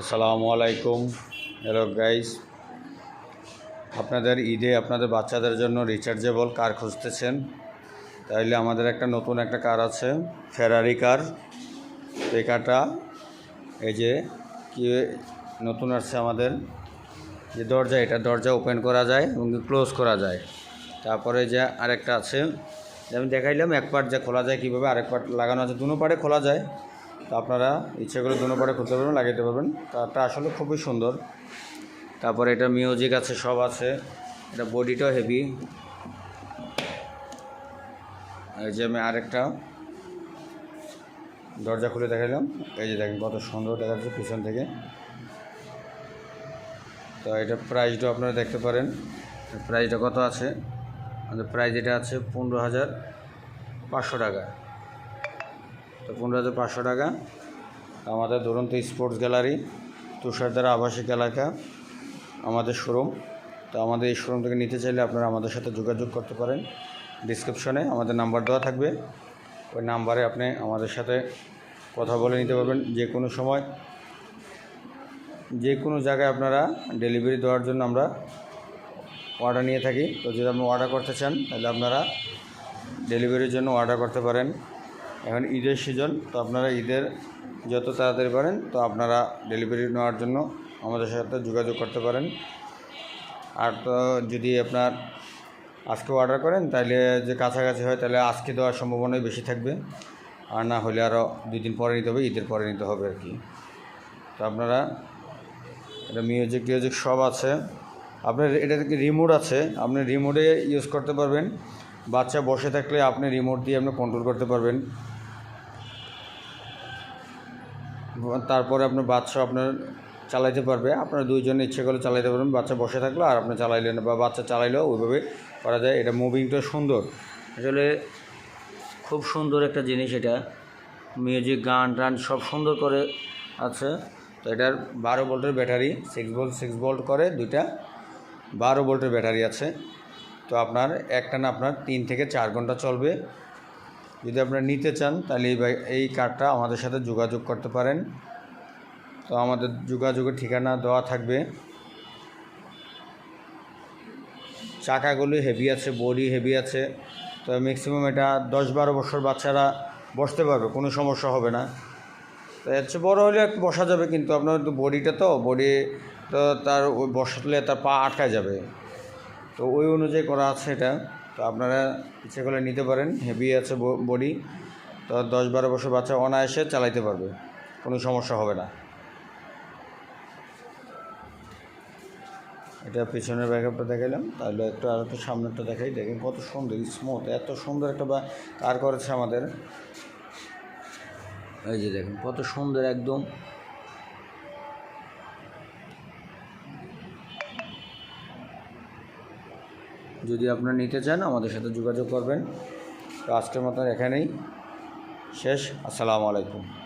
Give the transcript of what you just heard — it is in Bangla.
আসসালামু আলাইকুম। হ্যালো গাইস আপনাদের ঈদে আপনাদের বাচ্চাদের জন্য রিচার্জেবল কার খুঁজতেছেন। তাইলে আমাদের একটা নতুন একটা কার আছে ফেরারি কার এই কারটা এই যে কি নতুন আসছে আমাদের। যে দরজা, এটা দরজা ওপেন করা যায় এবং ক্লোজ করা যায়। তারপরে যে আরেকটা আছে আমি দেখাইলাম এক পার্ট যে খোলা যায়, কীভাবে আরেক পার্ট লাগানো আছে, দুনো পারে খোলা যায়। তো আপনারা ইচ্ছে করে দুনো পারে খুলতে পারবেন, লাগাইতে পারবেন। তারটা আসলে খুবই সুন্দর। তারপরে এটা মিউজিক আছে, সব আছে। এটা বডিটাও হেভি এই যে আমি আরেকটা দরজা খুলে দেখালাম এই যে দেখেন কত সুন্দর দেখা যাচ্ছে পিছন থেকে। তো এটা প্রাইসটাও আপনারা দেখতে পারেন। প্রাইসটা কত আছে? আমাদের প্রাইস এটা আছে পনেরো হাজার পাঁচশো টাকা। তো পনেরো হাজার পাঁচশো টাকা। আমাদের দুরন্ত স্পোর্টস গ্যালারি তুষারদার আবাসিক এলাকা, আমাদের শোরুম তো আমাদের এই শোরুম থেকে নিতে চাইলে আপনারা আমাদের সাথে যোগাযোগ করতে পারেন। ডিসক্রিপশনে আমাদের নাম্বার দেওয়া থাকবে। ওই নাম্বারে আপনি আমাদের সাথে কথা বলে নিতে পারবেন। যে কোনো সময়, যে কোনো জায়গায় আপনারা ডেলিভারি দেওয়ার জন্য আমরা অর্ডার নিয়ে থাকি। তো যদি আপনি অর্ডার করতে চান, তাহলে আপনারা ডেলিভারির জন্য অর্ডার করতে পারেন। এখন ঈদের সিজন তো আপনারা ঈদের যত তাড়াতাড়ি পারেন, তো আপনারা ডেলিভারি নেওয়ার জন্য আমাদের সাথে যোগাযোগ করতে পারেন। আর তো যদি আপনার আজকে অর্ডার করেন তাহলে যে কাছাকাছি হয় তাহলে আজকে দেওয়ার সম্ভাবনাই বেশি থাকবে। আর না হলে আরও দুই দিন পরে নিতে হবে, ঈদের পরে নিতে হবে আর কি। তো আপনারা এটা মিউজিক টিউজিক সব আছে। আপনার এটা থেকে রিমোট আছে? আপনি রিমোটে ইউজ করতে পারবেন। বাচ্চা বসে থাকলে আপনি রিমোট দিয়ে আপনি কন্ট্রোল করতে পারবেন। তারপরে আপনার বাচ্চা আপনার চালাইতে পারবে। আপনারা দুইজন ইচ্ছে করলে চালাইতে পারবেন, বাচ্চা বসে থাকল আর আপনি চালাইলেন বা বাচ্চা চালাইলেও ওইভাবে করা যায়। এটা মুভিংটা সুন্দর। আসলে খুব সুন্দর একটা জিনিস এটা। মিউজিক গান, টান সব সুন্দর করে আছে। তো এটার বারো ভোল্টের battery six volt six volt করে দুইটা বারো ভোল্টের ব্যাটারি আছে। তো আপনার একটা না আপনার তিন থেকে চার ঘণ্টা চলবে। যদি আপনারা নিতে চান, তাহলে এই এই কার্ডটা আমাদের সাথে যোগাযোগ করতে পারেন। তো আমাদের যোগাযোগের ঠিকানা দেওয়া থাকবে। চাকাগুলি হেভি আছে বডি হেভি আছে। তো ম্যাক্সিমাম এটা দশ বারো বছর বাচ্চারা বসতে পারবে, কোনো সমস্যা হবে না। তো এর চেয়ে বড়ো হলে একটু বসা যাবে, কিন্তু আপনার তো বডিটা তো বডি তো তার ওই বসালে তার পা আটকায় যাবে। তো ওই অনুযায়ী করা আছে এটা। তো আপনারা ইচ্ছে করলে নিতে পারেন। হেভি আছে বডি তো দশ বারো বছর বাচ্চা অনায়াসে চালাইতে পারবে। কোনো সমস্যা হবে না। এটা পিছনের ব্যাকআপটা দেখাইলাম। তাহলে একটু আর একটু সামনেরটা দেখাই। দেখেন কত সুন্দর স্মুথ এত সুন্দর একটা বা, কার করেছে আমাদের। এই যে দেখেন, কত সুন্দর একদম যদি আপনারা নিতে চান, আমাদের সাথে যোগাযোগ করবেন। তো আজকের মতন এখানেই শেষ। আসসালামু আলাইকুম।